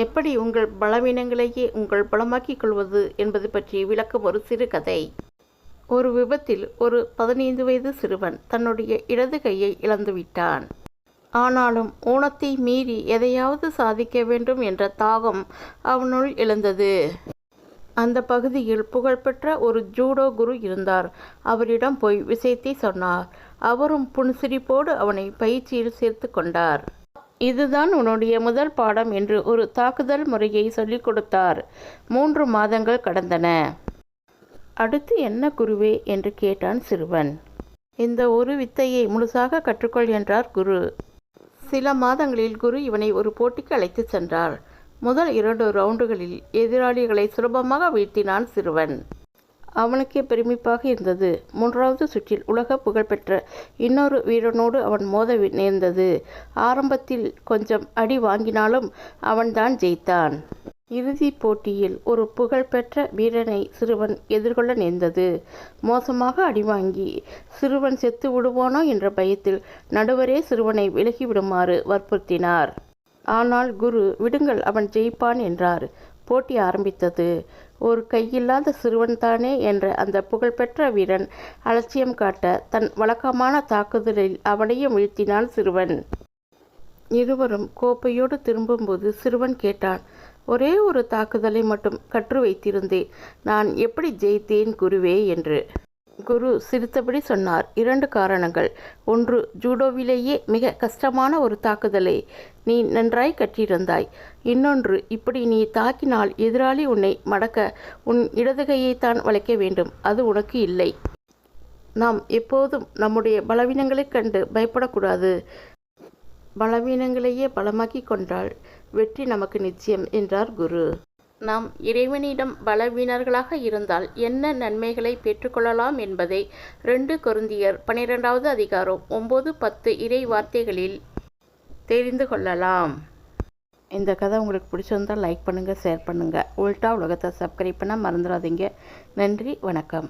எப்படி உங்கள் பலவீனங்களையே உங்கள் பலமாக்கிக் கொள்வது என்பது பற்றி விளக்கும் ஒரு சிறு கதை. ஒரு விபத்தில் ஒரு பதினைந்து வயது சிறுவன் தன்னுடைய இடது கையை இழந்துவிட்டான் ஆனாலும் ஊனத்தை மீறி எதையாவது சாதிக்க வேண்டும் என்ற தாகம் அவனுள் எழுந்தது. அந்த பகுதியில் புகழ்பெற்ற ஒரு ஜூடோ குரு இருந்தார். அவரிடம் போய் விஷயத்தை சொன்னார். அவரும் புன்சிரிப்போடு அவனை பயிற்சியில் சேர்த்து கொண்டார். இதுதான் உன்னுடைய முதல் பாடம் என்று ஒரு தாக்குதல் முறையை சொல்லிக் கொடுத்தார். மூன்று மாதங்கள் கடந்தன. அடுத்து என்ன குருவே? என்று கேட்டான் சிறுவன். இந்த ஒரு வித்தையை முழுசாக கற்றுக்கொள் என்றார் குரு. சில மாதங்களில் குரு இவனை ஒரு போட்டிக்கு அழைத்துச் சென்றார். முதல் இரண்டு ரவுண்டுகளில் எதிராளிகளை சுலபமாக வீழ்த்தினான் சிறுவன். அவனுக்கே பெருமிப்பாக இருந்தது. மூன்றாவது சுற்றில் உலக புகழ்பெற்ற இன்னொரு வீரனோடு அவன் மோத வி- நேர்ந்தது. ஆரம்பத்தில் கொஞ்சம் அடி வாங்கினாலும் அவன்தான் ஜெயித்தான். இறுதிப் போட்டியில் ஒரு புகழ்பெற்ற வீரனை சிறுவன் எதிர்கொள்ள நேர்ந்தது. மோசமாக அடி வாங்கி சிறுவன் செத்து விடுவானோ என்ற பயத்தில் நடுவரே சிறுவனை விலகி விடுமாறு வற்புறுத்தினார். ஆனால் குரு விடுங்கள் அவன் ஜெயிப்பான் என்றார். போட்டி ஆரம்பித்தது. ஒரு கையில்லாத சிறுவன்தானே என்ற அந்த புகழ்பெற்ற வீரன் அலட்சியம் காட்ட தன் வழக்கமான தாக்குதலில் அவனையும் வீழ்த்தினான் சிறுவன். இருவரும் கோப்பையோடு திரும்பும்போது சிறுவன் கேட்டான் ஒரே ஒரு தாக்குதலை மட்டும் கற்று வைத்திருந்தேன் நான் எப்படி ஜெயித்தேன் குருவே என்று. குரு சிரித்தபடி சொன்னார். இரண்டு காரணங்கள். ஒன்று ஜூடோவிலேயே மிக கஷ்டமான ஒரு தாக்குதலை நீ நன்றாய் கற்றிருந்தாய். இன்னொன்று இப்படி நீ தாக்கினால் எதிராளி உன்னை மடக்க உன் இடதுகையைத்தான் வளைக்க வேண்டும். அது உனக்கு இல்லை. நாம் எப்போதும் நம்முடைய பலவீனங்களைக் கண்டு பயப்படக்கூடாது. பலவீனங்களையே பலமாக்கி கொண்டால் வெற்றி நமக்கு நிச்சயம் என்றார் குரு. நாம் இறைவனிடம் பலவீனர்களாக இருந்தால் என்ன நன்மைகளை பெற்றுக்கொள்ளலாம் என்பதை ரெண்டு கொருந்தியர் பனிரெண்டாவது அதிகாரம் ஒம்பது பத்து இறை வார்த்தைகளில் தெரிந்து கொள்ளலாம். இந்த கதை உங்களுக்கு பிடிச்சிருந்தால் லைக் பண்ணுங்கள் ஷேர் பண்ணுங்கள் உல்டா உலகத்தை சப்ஸ்கிரைப் பண்ண மறந்துடாதீங்க. நன்றி வணக்கம்.